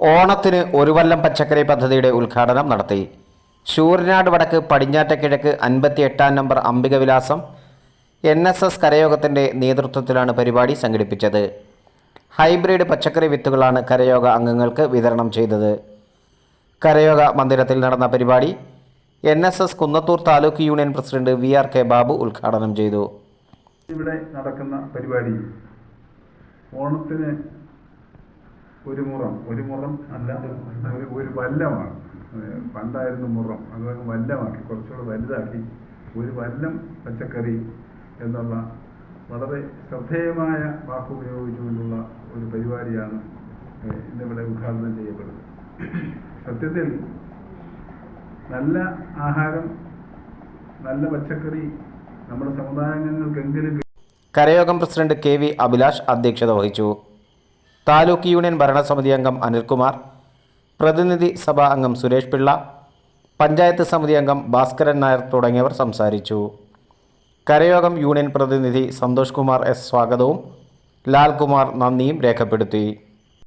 ഓണത്തിന് ഒരു വല്ലം പച്ചക്കറി പദ്ധതിയുടെ ഉദ്ഘാടനം നടത്തി. ശൂരനാട് വടക്ക് പടിഞ്ഞാറ്റക്കിഴക്ക് അൻപത്തി എട്ടാം നമ്പർ അംബിക വിലാസം എൻ എസ് എസ് കരയോഗത്തിന്റെ നേതൃത്വത്തിലാണ് പരിപാടി സംഘടിപ്പിച്ചത്. ഹൈബ്രിഡ് പച്ചക്കറി വിത്തുകളാണ് കരയോഗ അംഗങ്ങൾക്ക് വിതരണം ചെയ്തത്. കരയോഗ മന്ദിരത്തിൽ നടന്ന പരിപാടി N S S Kunnathur taluk union president V R K Babu ഉദ്ഘാടനം ചെയ്തു. ഇവിടെ നടക്കുന്ന പരിപാടി ഓണത്തിന് ഒരു മുറം. ഒരു മുറം അല്ല ഒരു വല്ലമാണ്. പണ്ടായിരുന്നു മുറം. അത് വല്ലമാക്കി കുറച്ചുകൂടെ വലുതാക്കി. ഒരു വല്ലം പച്ചക്കറി എന്നുള്ള വളരെ ശ്രദ്ധേയമായ വാക്കുപയോഗിച്ചുകൊണ്ടുള്ള ഒരു പരിപാടിയാണ് ഇന്നിവിടെ ഉദ്ഘാടനം ചെയ്യപ്പെടുന്നത്. സത്യത്തിൽ നല്ല ആഹാരം നല്ല പച്ചക്കറി നമ്മുടെ സമുദായങ്ങൾക്കെങ്കിലും കരയോഗം പ്രസിഡന്റ് കെ വി അഭിലാഷ് അധ്യക്ഷത വഹിച്ചു. താലൂക്ക് യൂണിയൻ ഭരണസമിതി അംഗം അനിൽകുമാർ പ്രതിനിധി സഭാ അംഗം സുരേഷ് പിള്ള പഞ്ചായത്ത് സമിതി അംഗം ഭാസ്കരൻ നായർ തുടങ്ങിയവർ സംസാരിച്ചു. കരയോഗം യൂണിയൻ പ്രതിനിധി സന്തോഷ് കുമാർ എസ് സ്വാഗതവും ലാൽകുമാർ നന്ദിയും രേഖപ്പെടുത്തി.